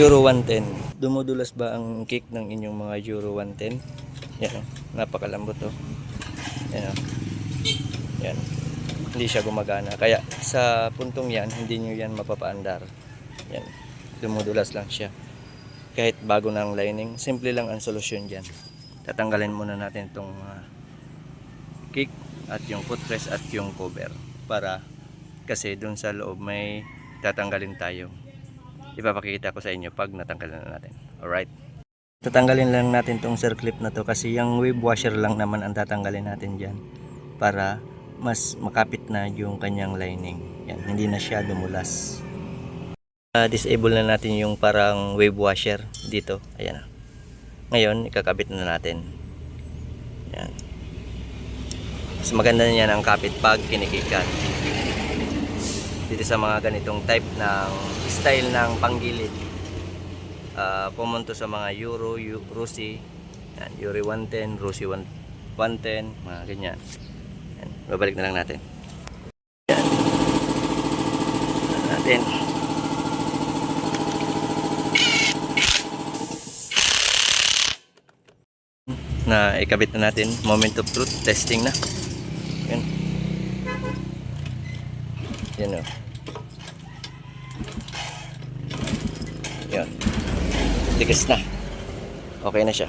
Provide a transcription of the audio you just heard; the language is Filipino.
Euro 110. Dumudulas ba ang kick ng inyong mga Euro 110? Yan. Napakalambot o. Yan o. Yan. Hindi siya gumagana. Kaya sa puntong yan, hindi nyo yan mapapaandar. Yan. Dumudulas lang siya. Kahit bago ang lining, simple lang ang solusyon dyan. Tatanggalin muna natin itong ah, kick at yung footrest at yung cover para kasi dun sa loob may tatanggalin tayo ipapakita ko sa inyo pag natanggalan na natin. Alright? Tatanggalin lang natin tong circlip na to kasi yung wave washer lang naman ang tatanggalin natin dyan para mas makapit na yung kanyang lining. Yan hindi na siya dumulas Ah, disable na natin yung parang wave washer dito. Ayan na. Ngayon ikakabit na natin. Yan. Mas maganda na yan ang kapit pag kinikikan dito sa mga ganitong type ng style ng panggilid. Ah, pumunto sa mga Euro, Eu- Rusi. Yan, Euro 110, Rusi 1- 110 mga ganyan. Yan, babalik na lang natin. Yan. Yan natin? Na ikabit na natin. Moment of truth testing na yan o yan tigas na. Okay na siya